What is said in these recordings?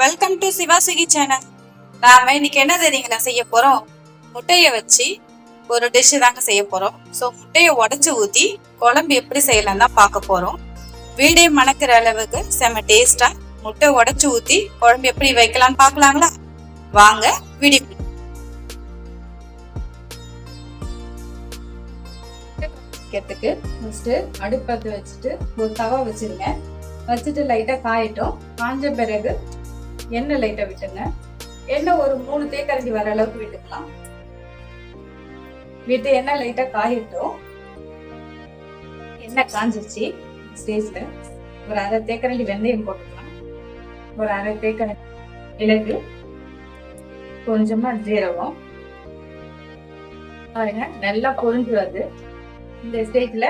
Welcome to சிவாசிகி channel நாம இன்னைக்கு என்ன தெரியுங்களா செய்ய போறோம்? முட்டைய வச்சு ஒரு டிஷ் தாங்க செய்ய போறோம். ஸோ முட்டையை உடைச்சு ஊத்தி குழம்பு எப்படி செய்யலாம் தான் பார்க்க போறோம். வீடே மணக்கிற அளவுக்கு செம டேஸ்டா முட்டை உடைச்சு ஊத்தி குழம்பு எப்படி வைக்கலாம்னு பார்க்கலாங்களா? வாங்க வீடியோ வைக்கிறதுக்கு ஃபர்ஸ்ட் அடுப்பத்தை வச்சுட்டு ஒரு தவா வச்சிருங்க. வச்சுட்டு லைட்டா காயட்டும். காஞ்ச பிறகு எண்ணெய் லைட்டா விட்டுங்க எண்ணெய் ஒரு மூணு தேக்கரண்டி வர அளவுக்கு விட்டுக்கலாம். விட்டு எண்ணெய் லைட்டா காயட்டும். எண்ணெய் காஞ்சிச்சு ஸ்டேஜ்ல ஒரு அரை தேக்கரண்டி வெந்தயம் போட்டுக்கலாம். ஒரு அரை தேக்கரண்டி மிளகு. கொஞ்சமா ஜீரகம். பாருங்க நல்லா பொறிஞ்சு வருது. இந்த ஸ்டேஜ்ல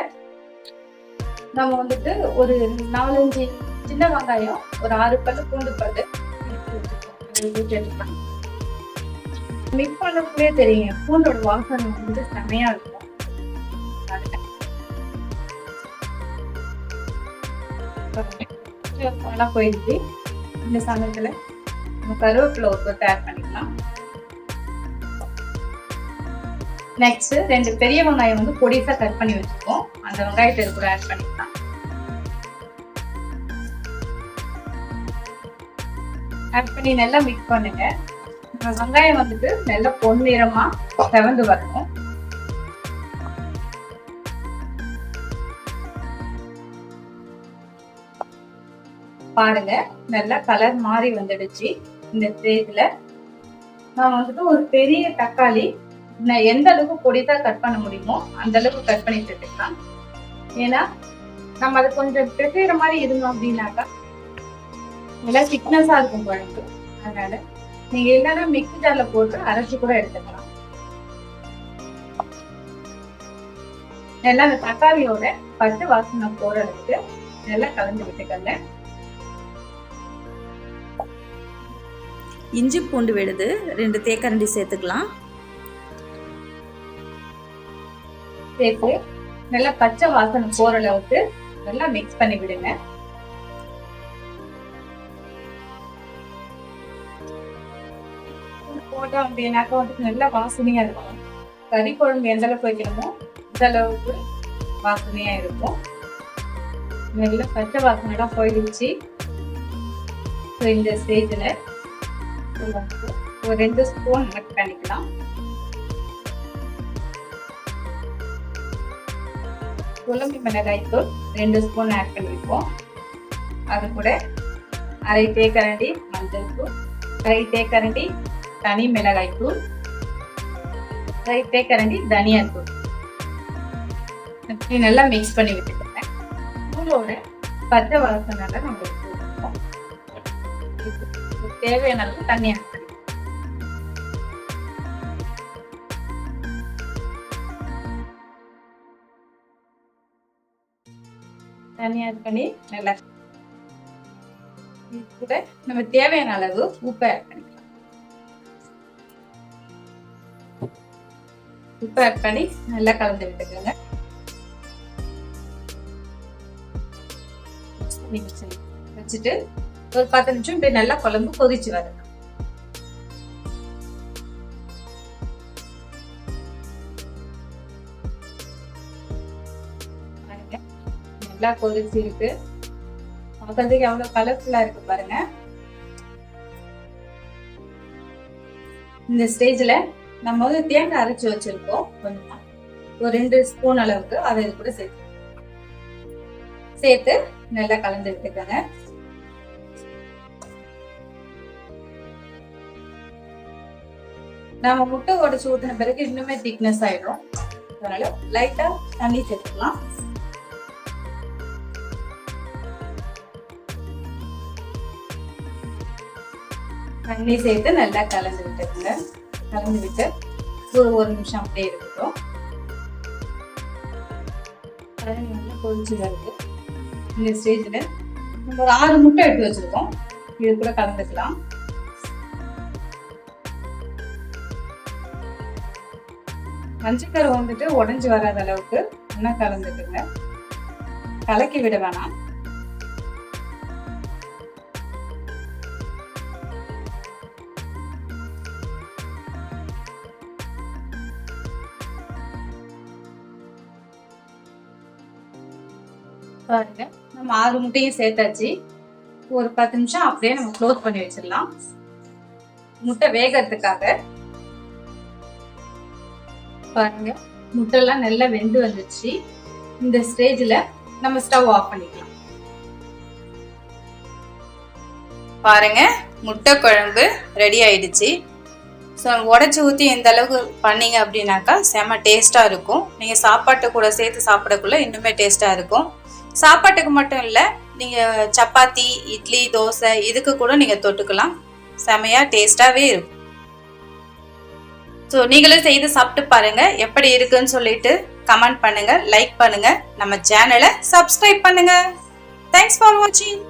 நம்ம வந்துட்டு ஒரு நாலஞ்சு சின்ன வெங்காயம் ஒரு ஆறு பல்லு பூண்டு பல்லு மிக்ஸ் பண்ணக்குள்ளே தெரியும் பூண்டோட வாசனை வந்து செமையா இருக்கும். நல்லா போயிடுச்சு. இந்த சமயத்துல நம்ம கருவேப்பிலை ஒரு தயார் பண்ணிக்கலாம். நெக்ஸ்ட் ரெண்டு பெரிய வெங்காயம் வந்து பொடிசா கட் பண்ணி வச்சுருக்கோம் அந்த வெங்காயத்தை கூட ஆட் பண்ணிக்கலாம். ஆட் பண்ணி நல்லா மிக்ஸ் பண்ணுங்க. வெங்காயம் வந்துட்டு நல்லா பொன்னிறமா செவந்து வரணும் பாருங்க நல்லா கலர் மாறி வந்துடுச்சு இந்த ஸ்டேஜ்ல நான் வந்துட்டு ஒரு பெரிய தக்காளி நான் எந்த அளவுக்கு பொடிசா கட் பண்ண முடியுமோ அந்த அளவுக்கு கட் பண்ணிட்டு இருக்கலாம் ஏன்னா நம்ம அது கொஞ்சம் பிசைற மாதிரி இருந்தோம் அப்படின்னாக்கா நல்லா திக்னஸா இருக்கும் குழம்பு அதனால நீங்க இல்லைன்னா மிக்ஸி ஜார்ல போட்டு அரைச்சி கூட எடுத்துக்கலாம். நல்லா அந்த தக்காளியோட பச்சை வாசனை போற அளவுக்கு நல்லா கலந்து விட்டுக்கங்க. இஞ்சி பூண்டு விழுது ரெண்டு தேக்கரண்டி சேர்த்துக்கலாம். சேர்த்து நல்லா பச்சை வாசனை போற அளவுக்கு நல்லா மிக்ஸ் பண்ணி விடுங்க. போட்டோம் அப்படின்னாக்கா வந்துட்டு நல்லா வாசனையாக இருக்கும். கறி குழம்பு எந்த அளவுக்கு வைக்கணுமோ அந்த அளவுக்கு வாசனையாக இருக்கும். நல்லா பச்சை வாசனைலாம் போயிடுச்சு. ஸோ இந்த ஸ்டேஜில் ஒரு ரெண்டு ஸ்பூன் மிக்ஸ் பண்ணிக்கலாம். குழம்பு மிளகாய் தூள் ரெண்டு ஸ்பூன் ஆட் பண்ணியிருக்கோம் அது கூட அரை தேக்கரண்டி மஞ்சள் தூள் அரை தேக்கரண்டி தனி மிளகாய் தூள். அரை தேக்கரண்டி தனியா தூள். இப்படி நல்லா மிக்ஸ் பண்ணி விட்டுக்கோங்க. தூளோட பச்சை வாசனை நம்ம தேவையான அளவு தண்ணி ஆட் பண்ணி தண்ணி ஆட் பண்ணி நல்லா கூட நம்ம தேவையான அளவு உப்பு ஆட் பண்ணிக்கலாம். உப்பு ஆட் பண்ணி நல்லா கலந்து விட்டுக்கோங்க. வச்சுட்டு ஒரு பத்து நிமிஷம் இப்படி நல்லா குழம்பு கொதிச்சு வரணும். நல்லா கொதிச்சு இருக்கு. பார்க்கறதுக்கு எவ்வளவு கலர்ஃபுல்லா இருக்கு பாருங்க. இந்த ஸ்டேஜ்ல நம்ம வந்து தேங்காய் அரைச்சு வச்சிருக்கோம் கொஞ்சமா. ஒரு ரெண்டு ஸ்பூன் அளவுக்கு அதை இது கூட சேர்த்து. சேர்த்து நல்லா கலந்து விட்டுக்கோங்க. நம்ம முட்டை உடச்சு ஊட்டின பிறகு இன்னுமே திக்னஸ் ஆயிடும். அதனால லைட்டா தண்ணி சேர்த்துக்கலாம். தண்ணி சேர்த்து நல்லா கலந்து விட்டுருங்க கலந்து விட்டு ஒரு ஒரு நிமிஷம் அப்படியே இருக்கட்டும். தண்ணி நல்லா கொதிச்சு வருது இந்த ஸ்டேஜில் நம்ம ஒரு ஆறு முட்டை எடுத்து வச்சிருக்கோம். இது கூட கலந்துக்கலாம். மஞ்சக்கரு வந்துட்டு உடஞ்சி வராத அளவுக்கு இன்னும் கலந்துக்குங்க. கலக்கி விட வேணாம். பாருங்க. நம்ம ஆறு முட்டையும் சேர்த்தாச்சு. ஒரு பத்து நிமிஷம் அப்படியே நம்ம க்ளோஸ் பண்ணி வச்சிடலாம். முட்டை வேகறதுக்காக. பாருங்க. முட்டைலாம் நல்லா வெந்து வந்துச்சு இந்த ஸ்டேஜில் நம்ம ஸ்டவ் ஆஃப் பண்ணிக்கலாம். பாருங்க. முட்டை குழம்பு ரெடி ஆயிடுச்சு. ஸோ உடச்சி ஊற்றி எந்த அளவுக்கு பண்ணீங்க அப்படின்னாக்கா செம டேஸ்ட்டாக இருக்கும். நீங்கள் சாப்பாட்டு கூட சேர்த்து சாப்பிடக்குள்ள இன்னுமே டேஸ்ட்டாக இருக்கும். சாப்பாட்டுக்கு மட்டும் இல்லை நீங்கள் சப்பாத்தி இட்லி தோசை இதுக்கு கூட நீங்கள் தொட்டுக்கலாம். செமையாக டேஸ்ட்டாகவே இருக்கும். ஸோ நீங்களும் செய்து சாப்பிட்டு பாருங்கள் எப்படி இருக்குன்னு சொல்லிட்டு கமெண்ட் பண்ணுங்கள் லைக் பண்ணுங்கள் நம்ம சேனலை சப்ஸ்கிரைப் பண்ணுங்கள் தேங்க்ஸ் ஃபார் வாட்சிங்